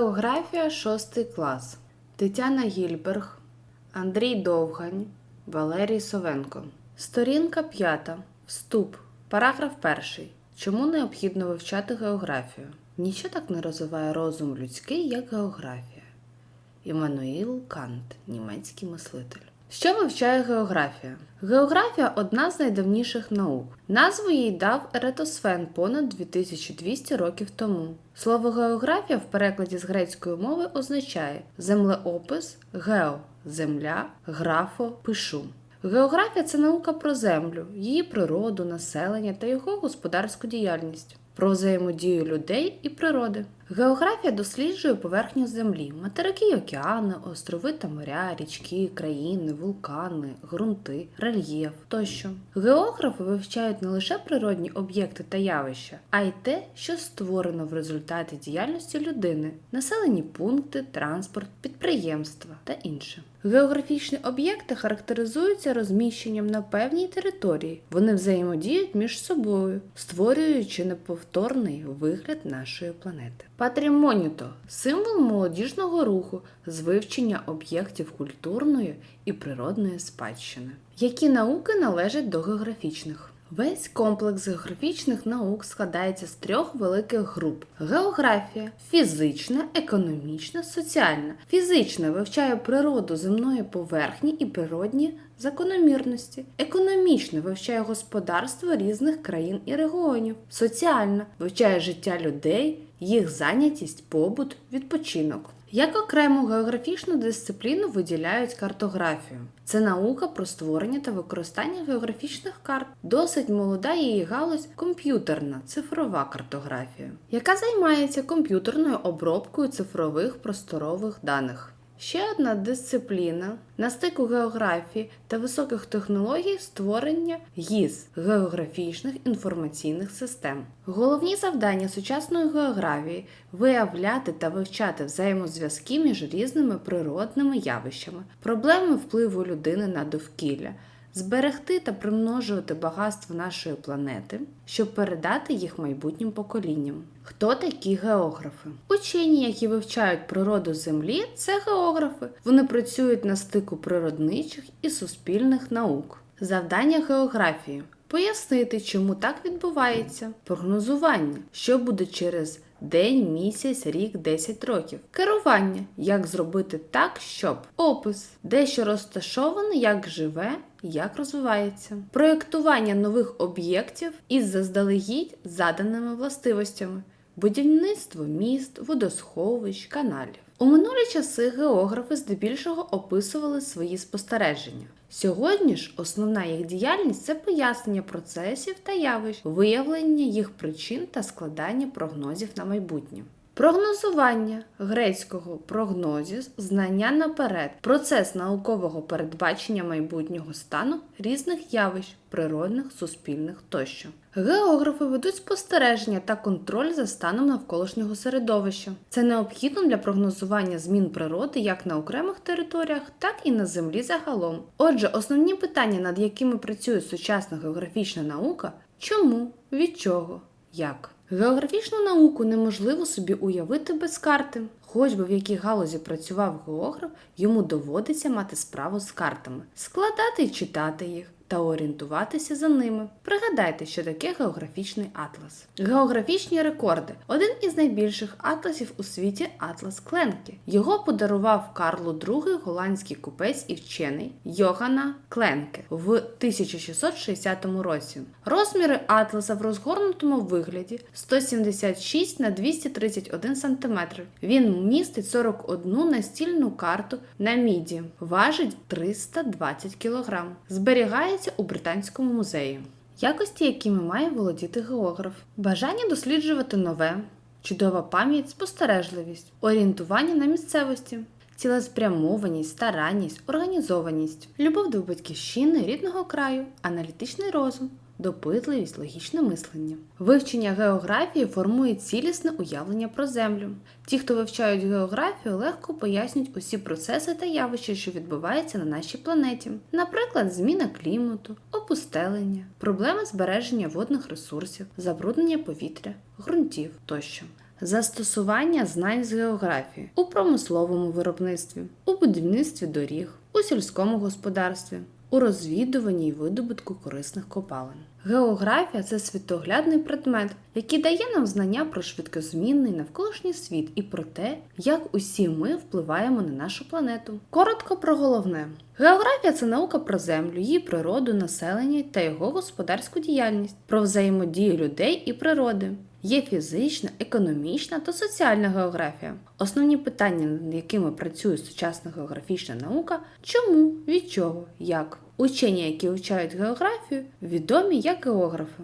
Географія 6 клас. Тетяна Гільберг, Андрій Довгань, Валерій Совенко. Сторінка 5. Вступ. Параграф 1. Чому необхідно вивчати географію? Ніщо так не розвиває розум людський, як географія. Іммануїл Кант, німецький мислитель. Що вивчає географія? Географія одна з найдавніших наук. Назву їй дав Еретосфен понад 2200 років тому. Слово географія в перекладі з грецької мови означає землеопис, гео земля, графо пишу. Географія це наука про землю, її природу, населення та його господарську діяльність, про взаємодію людей і природи. Географія досліджує поверхню землі, материки океани, острови та моря, річки, країни, вулкани, ґрунти, рельєф тощо. Географи вивчають не лише природні об'єкти та явища, а й те, що створено в результаті діяльності людини, населені пункти, транспорт, підприємства та інше. Географічні об'єкти характеризуються розміщенням на певній території. Вони взаємодіють між собою, створюючи неповторний вигляд нашої планети. Патрімоніто символ молодіжного руху з вивчення об'єктів культурної і природної спадщини. Які науки належать до географічних? Весь комплекс географічних наук складається з трьох великих груп: географія, фізична, економічна, соціальна. Фізична вивчає природу земної поверхні і природні закономірності. Економічна вивчає господарство різних країн і регіонів. Соціальна вивчає життя людей, їх зайнятість, побут, відпочинок. Як окрему географічну дисципліну виділяють картографію. Це наука про створення та використання географічних карт. Досить молода її галузь комп'ютерна цифрова картографія, яка займається комп'ютерною обробкою цифрових просторових даних. Ще одна дисципліна на стику географії та високих технологій створення ГІС географічних інформаційних систем. Головні завдання сучасної географії виявляти та вивчати взаємозв'язки між різними природними явищами, проблеми впливу людини на довкілля. Зберегти та примножувати багатство нашої планети, щоб передати їх майбутнім поколінням. Хто такі географи? Учені, які вивчають природу Землі, це географи. Вони працюють на стику природничих і суспільних наук. Завдання географії пояснити, чому так відбувається, прогнозування, що буде через день, місяць, рік, 10 років, керування, як зробити так, щоб опис, де що розташоване, як живе. Як розвивається проєктування нових об'єктів із заздалегідь заданими властивостями, будівництво міст, водосховищ, каналів. У минулі часи географи здебільшого описували свої спостереження. Сьогодні ж основна їх діяльність це пояснення процесів та явищ, виявлення їх причин та складання прогнозів на майбутнє. Прогнозування грецького прогнозіс знання наперед, процес наукового передбачення майбутнього стану різних явищ, природних, суспільних тощо. Географи ведуть спостереження та контроль за станом навколишнього середовища. Це необхідно для прогнозування змін природи як на окремих територіях, так і на землі загалом. Отже, основні питання, над якими працює сучасна географічна наука чому, від чого, як. Географічну науку неможливо собі уявити без карти. Хоч би в якій галузі працював географ, йому доводиться мати справу з картами, складати і читати їх та орієнтуватися за ними. Пригадайте, що таке географічний атлас. Географічні рекорди один із найбільших атласів у світі Атлас Кленке. Його подарував Карлу II голландський купець і вчений Йохана Кленке в 1660 році. Розміри атласа в розгорнутому вигляді 176 на 231 см. Він містить 41 настільну карту на міді, важить 320 кг. Зберігається у Британському музеї. Якості, якими має володіти географ, бажання досліджувати нове, чудова пам'ять, спостережливість, орієнтування на місцевості, цілеспрямованість, старанність, організованість, любов до батьківщини, рідного краю, аналітичний розум. Допитливість, логічне мислення. Вивчення географії формує цілісне уявлення про землю. Ті, хто вивчають географію, легко пояснюють усі процеси та явища, що відбуваються на нашій планеті, наприклад, зміна клімату, опустелення, проблеми збереження водних ресурсів, забруднення повітря, ґрунтів тощо. Застосування знань з географії у промисловому виробництві, у будівництві доріг, у сільському господарстві, у розвідуванні і видобутку корисних копалин. Географія це світоглядний предмет, який дає нам знання про швидкозмінний навколишній світ і про те, як усі ми впливаємо на нашу планету. Коротко про головне. Географія це наука про землю, її природу, населення та його господарську діяльність, про взаємодію людей і природи. Є фізична, економічна та соціальна географія. Основні питання, над якими працює сучасна географічна наука чому, від чого, як. Учені, які вивчають географію, відомі як географи.